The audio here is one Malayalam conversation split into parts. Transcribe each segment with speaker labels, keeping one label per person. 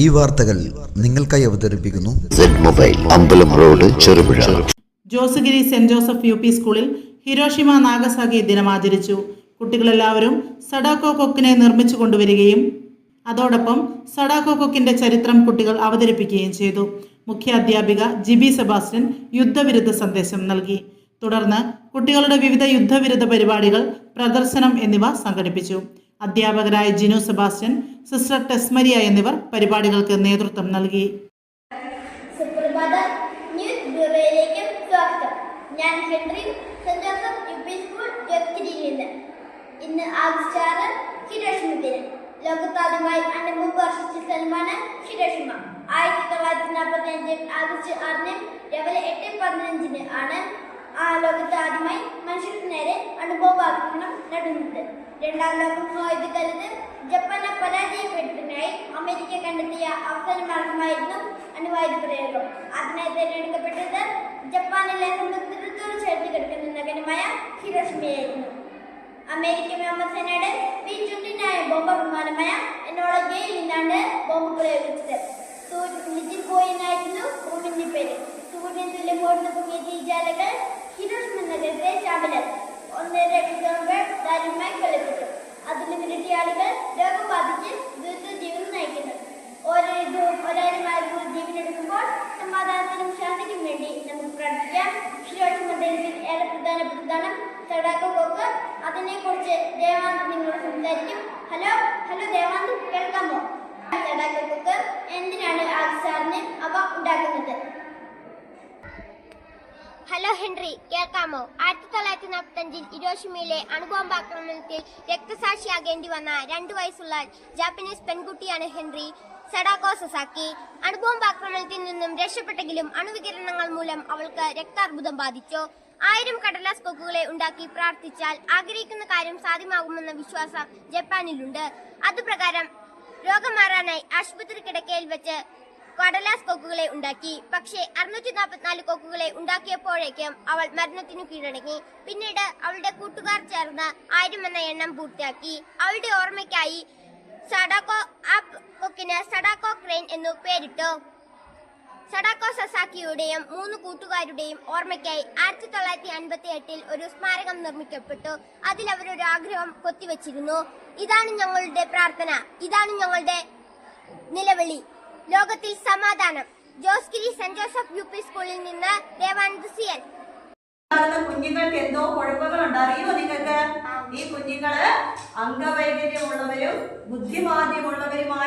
Speaker 1: ഈ വാർത്തകൾ നിങ്ങൾക്കായി അവതരിപ്പിക്കുന്നു.
Speaker 2: Mobile Ambalam road Cherupuzha.
Speaker 3: Josegiri saint Joseph U P സ്കൂളിൽ ഹിരോഷിമ നാഗസാക്കി ദിനം ആചരിച്ചു. കുട്ടികളെല്ലാവരും സഡാക്കോ കൊക്കിനെ നിർമ്മിച്ചു കൊണ്ടുവരികയും അതോടൊപ്പം സഡാക്കോ കൊക്കിന്റെ ചരിത്രം കുട്ടികൾ അവതരിപ്പിക്കുകയും ചെയ്തു. മുഖ്യാധ്യാപിക ജിബി സെബാസ്റ്റ്യൻ യുദ്ധവിരുദ്ധ സന്ദേശം നൽകി. തുടർന്ന് കുട്ടികളുടെ വിവിധ യുദ്ധവിരുദ്ധ പരിപാടികൾ പ്രദർശനം എന്നിവ സംഘടിപ്പിച്ചു. അധ്യാപകരായ ജിനു സെബാസ്റ്റ്യൻ സിസ്റ്റർ ടെസ്മരിയ എന്നിവർ പരിപാടികൾക്ക് നേതൃത്വം നൽകി.
Speaker 4: ഇന്ന് ആണ് ആ ലോകത്ത് ആദ്യമായി മനുഷ്യർക്ക് നേരെ അണുബോംബാക്രമണം നടന്നത്. രണ്ടാം ലോക മഹായുദ്ധകാലത്ത് ജപ്പാനെ പരാജയപ്പെടുത്തിനായി അമേരിക്ക കണ്ടെത്തിയ അവസര മാർഗമായിരുന്നു അണുവായുധ പ്രയോഗം. അതിനായി തിരഞ്ഞെടുക്കപ്പെട്ടത് ജപ്പാനിലെ സമുദ്രത്തോട് ചേർത്ത് കിടക്കുന്ന നഗരമായ ഹിരോഷിമയായിരുന്നു. അമേരിക്കൻ വ്യോമസേനയുടെ പി ട്വന്റിനായ ബോംബർ വിമാനമായ എന്നോള ഗെയിൽ നിന്നാണ് ബോംബ് പ്രയോഗിച്ചത്. സൂര്യ ലിറ്റിൽ ഭൂമിന്റെ പേര്. സൂര്യൻ തുല്യം ഓടുന്ന പുതിയ തീജാലകൾ ഹിരോഷിമ നഗരത്തെ ആളുകൾ രോഗം ബാധിച്ച് ദുരിത ജീവിതം നയിക്കുന്നത് ഓരോ യുദ്ധവും ആളുകൾ ജീവനെടുക്കുമ്പോൾ സമാധാനത്തിനും ശാന്തിക്കും വേണ്ടി നമുക്ക് പ്രാർത്ഥിക്കാം. ദിനത്തിൽ ഏറെ പ്രധാനപ്പെട്ടതാണ് കോക്ക് അതിനെക്കുറിച്ച് ദേവാനന്ദ് നിങ്ങളോട് സംസാരിക്കും. ഹലോ ഹലോ ദേവാനന്ദ് കേൾക്കാമോ? കോക്ക് എന്തിനാണ് ആക്സാറിന് അവ ഉണ്ടാക്കുന്നത്?
Speaker 5: Hello Henry. കേൾക്കാമോ? ആയിരത്തി തൊള്ളായിരത്തി നാൽപ്പത്തി അഞ്ചിൽ ഇരോഷിമയിലെ അണുബോംബാക്രമണത്തിൽ രക്തസാക്ഷിയാകേണ്ടി വന്ന രണ്ടു വയസ്സുള്ള ജാപ്പനീസ് പെൺകുട്ടിയാണ് ഹെൻറി സഡാക്കോ സസാക്കി. അണുബോംബാക്രമണത്തിൽ നിന്നും രക്ഷപ്പെട്ടെങ്കിലും അണുവികിരണങ്ങൾ മൂലം അവൾക്ക് രക്താർബുദം ബാധിച്ചു. ആയിരം കടലാസ് കൊക്കുകളെ ഉണ്ടാക്കി പ്രാർത്ഥിച്ചാൽ ആഗ്രഹിക്കുന്ന കാര്യം സാധ്യമാകുമെന്ന വിശ്വാസം ജപ്പാനിലുണ്ട്. അതുപ്രകാരം രോഗം മാറാനായി ആശുപത്രി കിടക്കയിൽ വെച്ച് കടലാസ് കൊക്കുകളെ ഉണ്ടാക്കി. പക്ഷേ അറുന്നൂറ്റി നാൽപ്പത്തിനാല് കൊക്കുകളെ ഉണ്ടാക്കിയപ്പോഴേക്കും അവൾ മരണത്തിനു കീഴടങ്ങി. പിന്നീട് അവളുടെ കൂട്ടുകാർ ചേർന്ന് ആയിരം എന്ന എണ്ണം പൂർത്തിയാക്കി. അവളുടെ ഓർമ്മയ്ക്കായി സഡാക്കോ ആ കൊക്കിന് സഡാക്കോ ക്രെയിൻ എന്നു പേരിട്ടു. സഡാക്കോ സസാക്കിയുടെയും മൂന്ന് കൂട്ടുകാരുടെയും ഓർമ്മയ്ക്കായി ആയിരത്തി തൊള്ളായിരത്തി അൻപത്തി എട്ടിൽ ഒരു സ്മാരകം നിർമ്മിക്കപ്പെട്ടു. അതിൽ അവരൊരു ആഗ്രഹം കൊത്തിവെച്ചിരുന്നു. ഇതാണ് ഞങ്ങളുടെ പ്രാർത്ഥന. ഇതാണ് ഞങ്ങളുടെ നിലവിളി. ലോകത്തിൽ സമാധാനം. Josegiri saint Joseph U P സ്കൂളിൽ നിന്ന് ദേവാനന്ദ് സി എൻ.
Speaker 6: കുഞ്ഞുങ്ങൾക്ക് എന്തോ കുഴപ്പങ്ങളുണ്ട്. അറിയോ നിങ്ങൾക്ക്? ഈ കുഞ്ഞുങ്ങൾ അംഗവൈകല്യമുള്ളവരും ബുദ്ധിമാന്ദ്യമുള്ളവരുമായ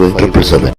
Speaker 2: triple seven